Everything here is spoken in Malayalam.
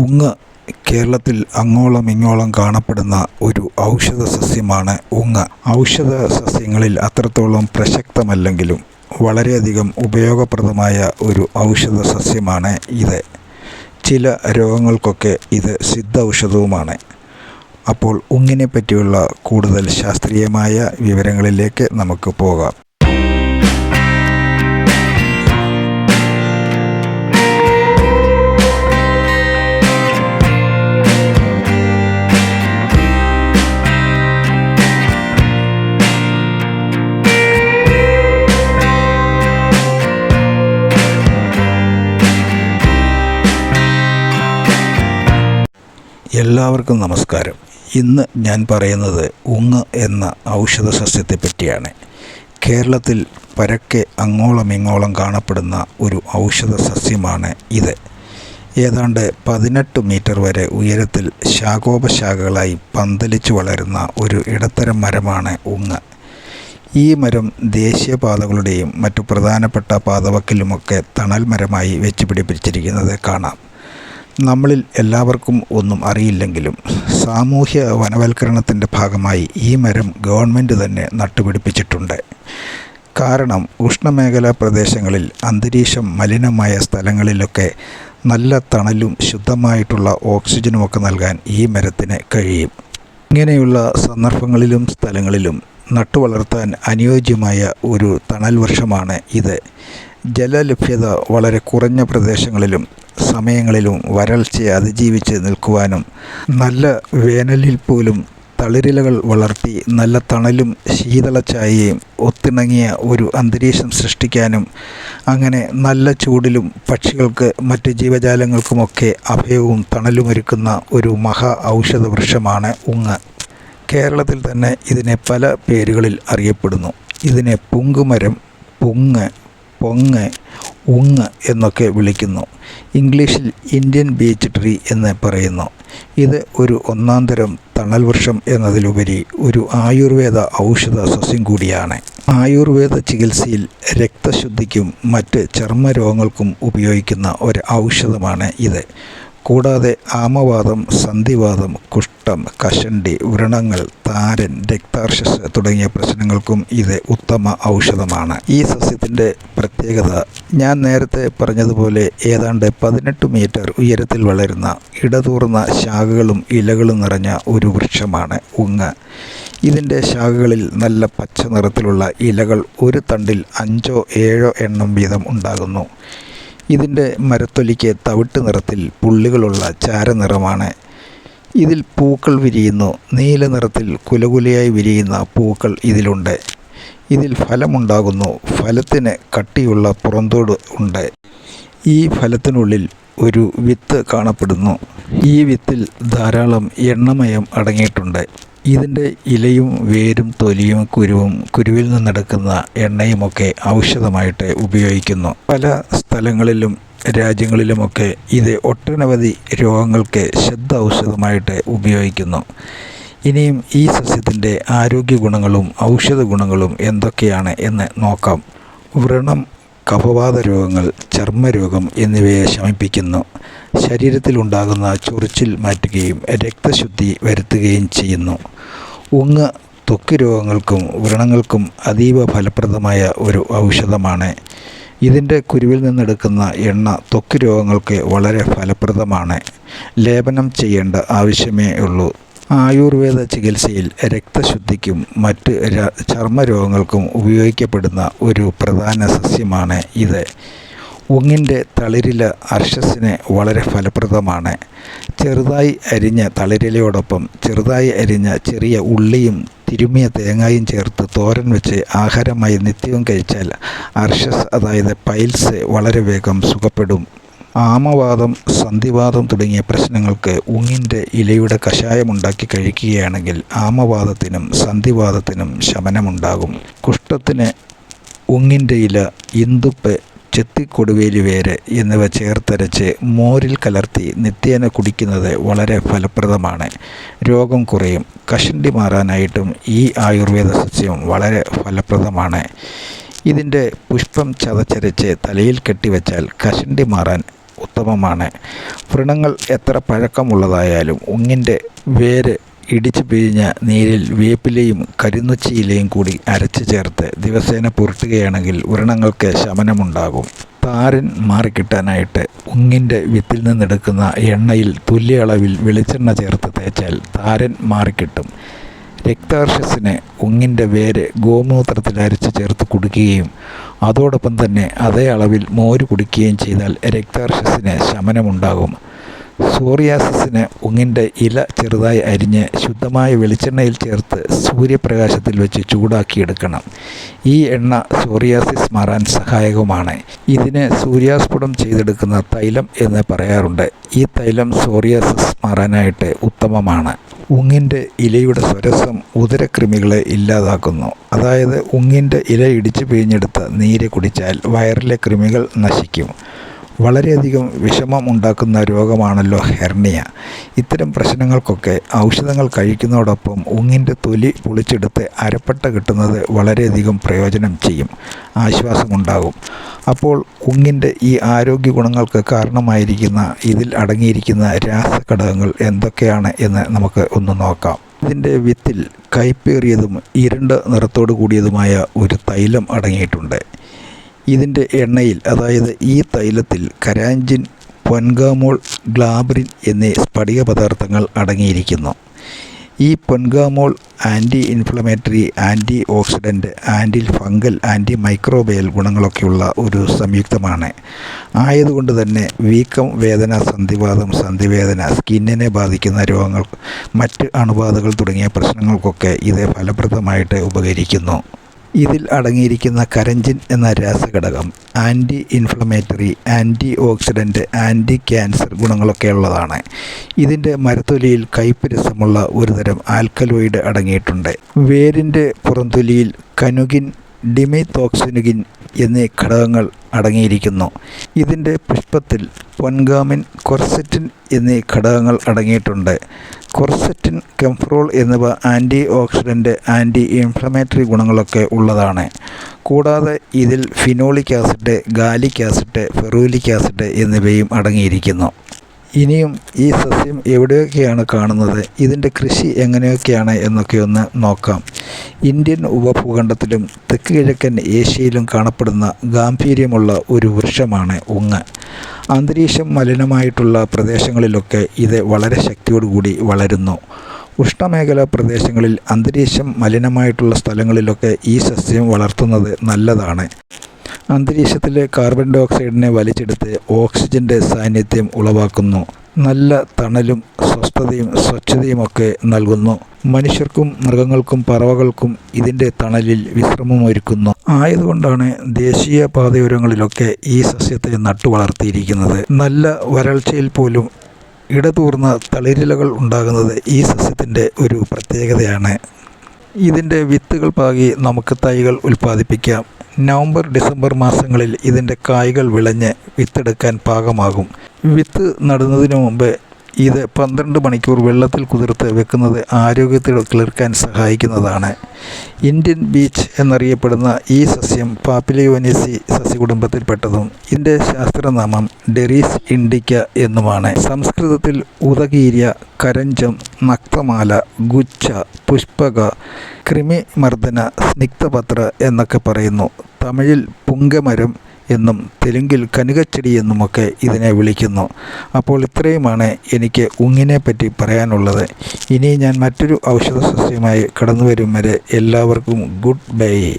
ഉങ്ങ് കേരളത്തിൽ അങ്ങോളം ഇങ്ങോളം കാണപ്പെടുന്ന ഒരു ഔഷധ സസ്യമാണ് ഉങ്ങ്. ഔഷധ സസ്യങ്ങളിൽ അത്രത്തോളം പ്രസക്തമല്ലെങ്കിലും വളരെയധികം ഉപയോഗപ്രദമായ ഒരു ഔഷധ സസ്യമാണ് ഇത്. ചില രോഗങ്ങൾക്കൊക്കെ ഇത് സിദ്ധ ഔഷധവുമാണ് അപ്പോൾ ഉങ്ങിനെ പറ്റിയുള്ള കൂടുതൽ ശാസ്ത്രീയമായ വിവരങ്ങളിലേക്ക് നമുക്ക് പോകാം. എല്ലാവർക്കും നമസ്കാരം. ഇന്ന് ഞാൻ പറയുന്നത് ഉങ്ങ് എന്ന ഔഷധ സസ്യത്തെ പറ്റിയാണ്. കേരളത്തിൽ പരക്കെ അങ്ങോളം ഇങ്ങോളം കാണപ്പെടുന്ന ഒരു ഔഷധ സസ്യമാണ് ഇത്. ഏതാണ്ട് പതിനെട്ട് മീറ്റർ വരെ ഉയരത്തിൽ ശാഖോപശാഖകളായി പന്തലിച്ചു വളരുന്ന ഒരു ഇടത്തരം മരമാണ് ഉങ്ങ്. ഈ മരം ദേശീയപാതകളുടെയും മറ്റു പ്രധാനപ്പെട്ട പാതവക്കിലുമൊക്കെ തണൽ മരമായി വെച്ച് പിടിപ്പിച്ചിരിക്കുന്നത് കാണാം. നമ്മളിൽ എല്ലാവർക്കും ഒന്നും അറിയില്ലെങ്കിലും സാമൂഹ്യ വനവൽക്കരണത്തിന്റെ ഭാഗമായി ഈ മരം ഗവൺമെന്റ് തന്നെ നട്ടുപിടിപ്പിച്ചിട്ടുണ്ട്. കാരണം ഉഷ്ണമേഖലാ പ്രദേശങ്ങളിൽ അന്തരീക്ഷം മലിനമായ സ്ഥലങ്ങളിലൊക്കെ നല്ല തണലും ശുദ്ധമായിട്ടുള്ള ഓക്സിജനുമൊക്കെ നൽകാൻ ഈ മരത്തിന് കഴിയും. ഇങ്ങനെയുള്ള സന്ദർഭങ്ങളിലും സ്ഥലങ്ങളിലും നട്ടുവളർത്താൻ അനുയോജ്യമായ ഒരു തണൽ വർഷമാണ് ഇത്. ജലലഭ്യത വളരെ കുറഞ്ഞ പ്രദേശങ്ങളിലും സമയങ്ങളിലും വരൾച്ചയെ അതിജീവിച്ച് നിൽക്കുവാനും നല്ല വേനലിൽ പോലും തളിരിലകൾ വളർത്തി നല്ല തണലും ശീതളച്ചായയും ഒത്തിണങ്ങിയ ഒരു അന്തരീക്ഷം സൃഷ്ടിക്കാനും അങ്ങനെ നല്ല ചൂടിലും പക്ഷികൾക്ക് മറ്റ് ജീവജാലങ്ങൾക്കുമൊക്കെ അഭയവും തണലുമൊരുക്കുന്ന ഒരു മഹാ ഔഷധ വൃക്ഷമാണ് ഉങ്ങ്. കേരളത്തിൽ തന്നെ ഇതിനെ പല പേരുകളിൽ അറിയപ്പെടുന്നു. ഇതിനെ പുങ്കുമരം പുങ്ങ് പൊങ്ങ് ഉങ്ങ് എന്നൊക്കെ വിളിക്കുന്നു. ഇംഗ്ലീഷിൽ ഇന്ത്യൻ ബീച്ച് ട്രീ എന്ന് പറയുന്നു. ഇത് ഒരു ഒന്നാം തരം തണൽ വൃക്ഷം എന്നതിലുപരി ഒരു ആയുർവേദ ഔഷധ സസ്യം കൂടിയാണ്. ആയുർവേദ ചികിത്സയിൽ രക്തശുദ്ധിക്കും മറ്റ് ചർമ്മരോഗങ്ങൾക്കും ഉപയോഗിക്കുന്ന ഒരു ഔഷധമാണ് ഇത്. കൂടാതെ ആമവാദം സന്ധിവാദം കുഷ്ഠം കഷണ്ടി വ്രണങ്ങൾ താരൻ രക്താർശസ് തുടങ്ങിയ പ്രശ്നങ്ങൾക്കും ഇത് ഉത്തമ ഔഷധമാണ്. ഈ സസ്യത്തിന്റെ പ്രത്യേകത ഞാൻ നേരത്തെ പറഞ്ഞതുപോലെ ഏതാണ്ട് പതിനെട്ട് മീറ്റർ ഉയരത്തിൽ വളരുന്ന ഇടതൂർന്ന ശാഖകളും ഇലകളും നിറഞ്ഞ ഒരു വൃക്ഷമാണ് ഉങ്ങ്. ഇതിന്റെ ശാഖകളിൽ നല്ല പച്ച നിറത്തിലുള്ള ഇലകൾ ഒരു തണ്ടിൽ അഞ്ചോ ഏഴോ എണ്ണം വീതം ഉണ്ടാകുന്നു. ഇതിന്റെ മരത്തൊലിക്ക് തവിട്ട് നിറത്തിൽ പുള്ളികളുള്ള ചാരനിറമാണ്. ഇതിൽ പൂക്കൾ വിരിയുന്നു. നീല നിറത്തിൽ കുലകുലയായി വിരിയുന്ന പൂക്കൾ ഇതിലുണ്ട്. ഇതിൽ ഫലമുണ്ടാകുന്നു. ഫലത്തിന് കട്ടിയുള്ള പുറന്തോട് ഉണ്ട്. ഈ ഫലത്തിനുള്ളിൽ ഒരു വിത്ത് കാണപ്പെടുന്നു. ഈ വിത്തിൽ ധാരാളം എണ്ണമയം അടങ്ങിയിട്ടുണ്ട്. ഇതിന്റെ ഇലയും വേരും തൊലിയും കുരുവും കുരുവിൽ നിന്നെടുക്കുന്ന എണ്ണയുമൊക്കെ ഔഷധമായിട്ട് ഉപയോഗിക്കുന്നു. പല സ്ഥലങ്ങളിലും രാജ്യങ്ങളിലുമൊക്കെ ഇത് ഒട്ടനവധി രോഗങ്ങൾക്ക് ശബ്ദ ഔഷധമായിട്ട് ഉപയോഗിക്കുന്നു. ഇനിയും ഈ സസ്യത്തിന്റെ ആരോഗ്യ ഗുണങ്ങളും ഔഷധ ഗുണങ്ങളും എന്തൊക്കെയാണ് എന്ന് നോക്കാം. വ്രണം കഫവാത രോഗങ്ങൾ ചർമ്മരോഗം എന്നിവയെ ശമിപ്പിക്കുന്നു. ശരീരത്തിലുണ്ടാകുന്ന ചൊറിച്ചിൽ മാറ്റുകയും രക്തശുദ്ധി വരുത്തുകയും ചെയ്യുന്നു. ഉങ്ങ് ത്വക്ക് രോഗങ്ങൾക്കും വ്രണങ്ങൾക്കും അതീവ ഫലപ്രദമായ ഒരു ഔഷധമാണ്. ഇതിന്റെ കുരുവിൽ നിന്നെടുക്കുന്ന എണ്ണ ത്വക്ക് രോഗങ്ങൾക്ക് വളരെ ഫലപ്രദമാണ്. ലേപനം ചെയ്യേണ്ട ആവശ്യമേ ഉള്ളൂ. ആയുർവേദ ചികിത്സയിൽ രക്തശുദ്ധിക്കും മറ്റ് ചർമ്മരോഗങ്ങൾക്കും ഉപയോഗിക്കപ്പെടുന്ന ഒരു പ്രധാന സസ്യമാണ് ഇത്. ഉങ്ങിന്റെ തളിരില അർഷസിന് വളരെ ഫലപ്രദമാണ്. ചെറുതായി അരിഞ്ഞ തളിരിലയോടൊപ്പം ചെറുതായി അരിഞ്ഞ ചെറിയ ഉള്ളിയും തിരുമിയ തേങ്ങായും ചേർത്ത് തോരൻ വെച്ച് ആഹാരമായി നിത്യവും കഴിച്ചാൽ അർഷസ് അതായത് പൈൽസ് വളരെ വേഗം സുഖപ്പെടും. ആമവാദം സന്ധിവാദം തുടങ്ങിയ പ്രശ്നങ്ങൾക്ക് ഉങ്ങിന്റെ ഇലയുടെ കഷായമുണ്ടാക്കി കഴിക്കുകയാണെങ്കിൽ ആമവാദത്തിനും സന്ധിവാദത്തിനും ശമനമുണ്ടാകും. കുഷ്ഠത്തിന് ഉങ്ങിന്റെ ഇല ഇന്തുപ്പ് ചെത്തിക്കൊടുവേലി വേര് എന്നിവ ചേർത്തരച്ച് മോരിൽ കലർത്തി നിത്യേന കുടിക്കുന്നത് വളരെ ഫലപ്രദമാണ്. രോഗം കുറയും. കഷണ്ടി മാറാനായിട്ടും ഈ ആയുർവേദ സസ്യം വളരെ ഫലപ്രദമാണ്. ഇതിന്റെ പുഷ്പം ചതച്ചരച്ച് തലയിൽ കെട്ടിവെച്ചാൽ കഷണ്ടി മാറാൻ ഉത്തമമാണ്. വ്രണങ്ങൾ എത്ര പഴക്കമുള്ളതായാലും ഉങ്ങിന്റെ വേര് ഇടിച്ചു പിഴിഞ്ഞ നീരിൽ വേപ്പിലയും കരിന്നുച്ചിയിലയും കൂടി അരച്ചു ചേർത്ത് ദിവസേന പുരട്ടുകയാണെങ്കിൽ വ്രണങ്ങൾക്ക് ശമനമുണ്ടാകും. താരൻ മാറിക്കിട്ടാനായിട്ട് ഉങ്ങിന്റെ വിത്തിൽ നിന്നെടുക്കുന്ന എണ്ണയിൽ തുല്യ അളവിൽ വെളിച്ചെണ്ണ ചേർത്ത് തേച്ചാൽ താരൻ മാറിക്കിട്ടും. രക്താർഷസിന് ഉങ്ങിന്റെ വേര് ഗോമൂത്രത്തിൽ അരച്ച് ചേർത്ത് കുടിക്കുകയും അതോടൊപ്പം തന്നെ അതേ അളവിൽ മോര് കുടിക്കുകയും ചെയ്താൽ രക്താർഷസിന് ശമനമുണ്ടാകും. സോറിയാസിസിന് ഉങ്ങിന്റെ ഇല ചെറുതായി അരിഞ്ഞ് ശുദ്ധമായ വെളിച്ചെണ്ണയിൽ ചേർത്ത് സൂര്യപ്രകാശത്തിൽ വെച്ച് ചൂടാക്കിയെടുക്കണം. ഈ എണ്ണ സോറിയാസിസ് മാറാൻ സഹായകമാണ് ഇതിന് സൂര്യാസ്ഫുടം ചെയ്തെടുക്കുന്ന തൈലം എന്ന് പറയാറുണ്ട്. ഈ തൈലം സോറിയാസിസ് മാറാനായിട്ട് ഉത്തമമാണ്. ഉങ്ങിന്റെ ഇലയുടെ സ്വരസം ഉദരക്രിമികളെ ഇല്ലാതാക്കുന്നു. അതായത് ഉങ്ങിന്റെ ഇല ഇടിച്ചു പിഴിഞ്ഞെടുത്ത നീര് കുടിച്ചാൽ വയറിലെ കൃമികൾ നശിക്കും. വളരെയധികം വിഷമം ഉണ്ടാക്കുന്ന രോഗമാണല്ലോ ഹെർണിയ. ഇത്തരം പ്രശ്നങ്ങൾക്കൊക്കെ ഔഷധങ്ങൾ കഴിക്കുന്നതോടൊപ്പം ഉങ്ങിന്റെ തൊലി പൊളിച്ചെടുത്ത് അരപ്പട്ട കിട്ടുന്നത് വളരെയധികം പ്രയോജനം ചെയ്യും ആശ്വാസമുണ്ടാകും. അപ്പോൾ ഉങ്ങിന്റെ ഈ ആരോഗ്യ ഗുണങ്ങൾക്ക് കാരണമായിരിക്കുന്ന ഇതിൽ അടങ്ങിയിരിക്കുന്ന രാസഘടകങ്ങൾ എന്തൊക്കെയാണ് എന്ന് നമുക്ക് ഒന്ന് നോക്കാം. ഇതിന്റെ വിത്തിൽ കയ്പേറിയതും ഇരുണ്ട നിറത്തോടു കൂടിയതുമായ ഒരു തൈലം അടങ്ങിയിട്ടുണ്ട്. ഇതിന്റെ എണ്ണയിൽ അതായത് ഈ തൈലത്തിൽ കരാഞ്ചിൻ പൊൻഗാമോൾ ഗ്ലാബ്രിൻ എന്നീ സ്ഫടിക പദാർത്ഥങ്ങൾ അടങ്ങിയിരിക്കുന്നു. ഈ pongamol anti inflammatory antioxidant antifungal antimicrobial ഗുണങ്ങളൊക്കെയുള്ള ഒരു സംയുക്തമാണ്. ആയതുകൊണ്ട് തന്നെ വീക്കം വേദന സന്ധിവാദം സന്ധിവേദന സ്കിന്നിനെ ബാധിക്കുന്ന രോഗങ്ങൾ മറ്റ് അണുബാധകൾ തുടങ്ങിയ പ്രശ്നങ്ങൾക്കൊക്കെ ഇത് ഫലപ്രദമായിട്ട് ഉപകരിക്കുന്നു. ഇതിൽ അടങ്ങിയിരിക്കുന്ന കരഞ്ചിൻ എന്ന രാസഘടകം anti inflammatory antioxidant anti cancer ഗുണങ്ങളൊക്കെ ഉള്ളതാണ്. ഇതിന്റെ മരത്തൊലിയിൽ കയ്പ് രസമുള്ള ഒരുതരം ആൽക്കലോയിഡ് അടങ്ങിയിട്ടുണ്ട്. വേരിന്റെ പുറന്തൊലിയിൽ കനുകിൻ ഡിമിതോക്സിനുകിൻ എന്നീ ഘടകങ്ങൾ അടങ്ങിയിരിക്കുന്നു. ഇതിന്റെ പുഷ്പത്തിൽ പൊൻഗാമിൻ കൊർസെറ്റിൻ എന്നീ ഘടകങ്ങൾ അടങ്ങിയിട്ടുണ്ട്. കൊർസെറ്റിൻ കെംഫ്രോൾ എന്നിവ ആന്റി ഓക്സിഡന്റ് ആന്റി ഇൻഫ്ലമേറ്ററി ഗുണങ്ങളൊക്കെ ഉള്ളതാണ്. കൂടാതെ ഇതിൽ phenolic acid gallic acid ferulic acid എന്നിവയും അടങ്ങിയിരിക്കുന്നു. ഇനിയും ഈ സസ്യം എവിടെയൊക്കെയാണ് കാണുന്നത്? ഇതിന്റെ കൃഷി എങ്ങനെയൊക്കെയാണ് എന്നൊക്കെ ഒന്ന് നോക്കാം. ഇന്ത്യൻ ഉപഭൂഖണ്ഡത്തിലും തെക്ക് കിഴക്കൻ ഏഷ്യയിലും കാണപ്പെടുന്ന ഗാംഭീര്യമുള്ള ഒരു വൃക്ഷമാണ് ഉങ്ങ്. അന്തരീക്ഷം മലിനമായിട്ടുള്ള പ്രദേശങ്ങളിലൊക്കെ ഇത് വളരെ ശക്തിയോടുകൂടി വളരുന്നു. ഉഷ്ണമേഖലാ പ്രദേശങ്ങളിൽ അന്തരീക്ഷം മലിനമായിട്ടുള്ള സ്ഥലങ്ങളിലൊക്കെ ഈ സസ്യം വളർത്തുന്നത് നല്ലതാണ്. അന്തരീക്ഷത്തിലെ കാർബൺ ഡൈ ഓക്സൈഡിനെ വലിച്ചെടുത്ത് ഓക്സിജന്റെ സാന്നിധ്യം ഉളവാക്കുന്നു. നല്ല തണലും സ്വസ്ഥതയും സ്വച്ഛതയുമൊക്കെ നൽകുന്നു. മനുഷ്യർക്കും മൃഗങ്ങൾക്കും പറവകൾക്കും ഇതിന്റെ തണലിൽ വിശ്രമമൊരുക്കുന്നു. ആയതുകൊണ്ടാണ് ദേശീയ പാതയോരങ്ങളിലൊക്കെ ഈ സസ്യത്തെ നട്ടു വളർത്തിയിരിക്കുന്നത്. നല്ല വരൾച്ചയിൽ പോലും ഇടതൂർന്ന തളിരിലകൾ ഉണ്ടാകുന്നത് ഈ സസ്യത്തിന്റെ ഒരു പ്രത്യേകതയാണ്. ഇതിന്റെ വിത്തുകൾ പാകി നമുക്ക് തൈകൾ ഉൽപ്പാദിപ്പിക്കാം. നവംബർ ഡിസംബർ മാസങ്ങളിൽ ഇതിന്റെ കായ്കൾ വിളഞ്ഞ് വിത്തെടുക്കാൻ പാകമാകും. വിത്ത് നടുന്നതിന് മുമ്പ് ഇത് പന്ത്രണ്ട് മണിക്കൂർ വെള്ളത്തിൽ കുതിർത്ത് വെക്കുന്നത് ആരോഗ്യത്തിൽ കിളിർക്കാൻ സഹായിക്കുന്നതാണ്. ഇന്ത്യൻ ബീച്ച് എന്നറിയപ്പെടുന്ന ഈ സസ്യം പാപ്പിലിയോനിസി സസ്യകുടുംബത്തിൽപ്പെട്ടതും ഇതിന്റെ ശാസ്ത്രനാമം ഡെറീസ് ഇൻഡിക്ക എന്നുമാണ്. സംസ്കൃതത്തിൽ ഉദകീര്യ കരഞ്ചം നക്തമാല ഗുച്ഛ പുഷ്പക കൃമിമർദ്ദന സ്നിഗ്ധപത്ര എന്നൊക്കെ പറയുന്നു. തമിഴിൽ പുങ്കമരം എന്നും തെലുങ്കിൽ കനുകച്ചെടി എന്നുമൊക്കെ ഇതിനെ വിളിക്കുന്നു. അപ്പോൾ ഇത്രയുമാണ് എനിക്ക് ഉങ്ങിനെ പറ്റി പറയാനുള്ളത്. ഇനി ഞാൻ മറ്റൊരു ഔഷധ സസ്യമായി കടന്നു വരും വരെ എല്ലാവർക്കും ഗുഡ് ബൈ.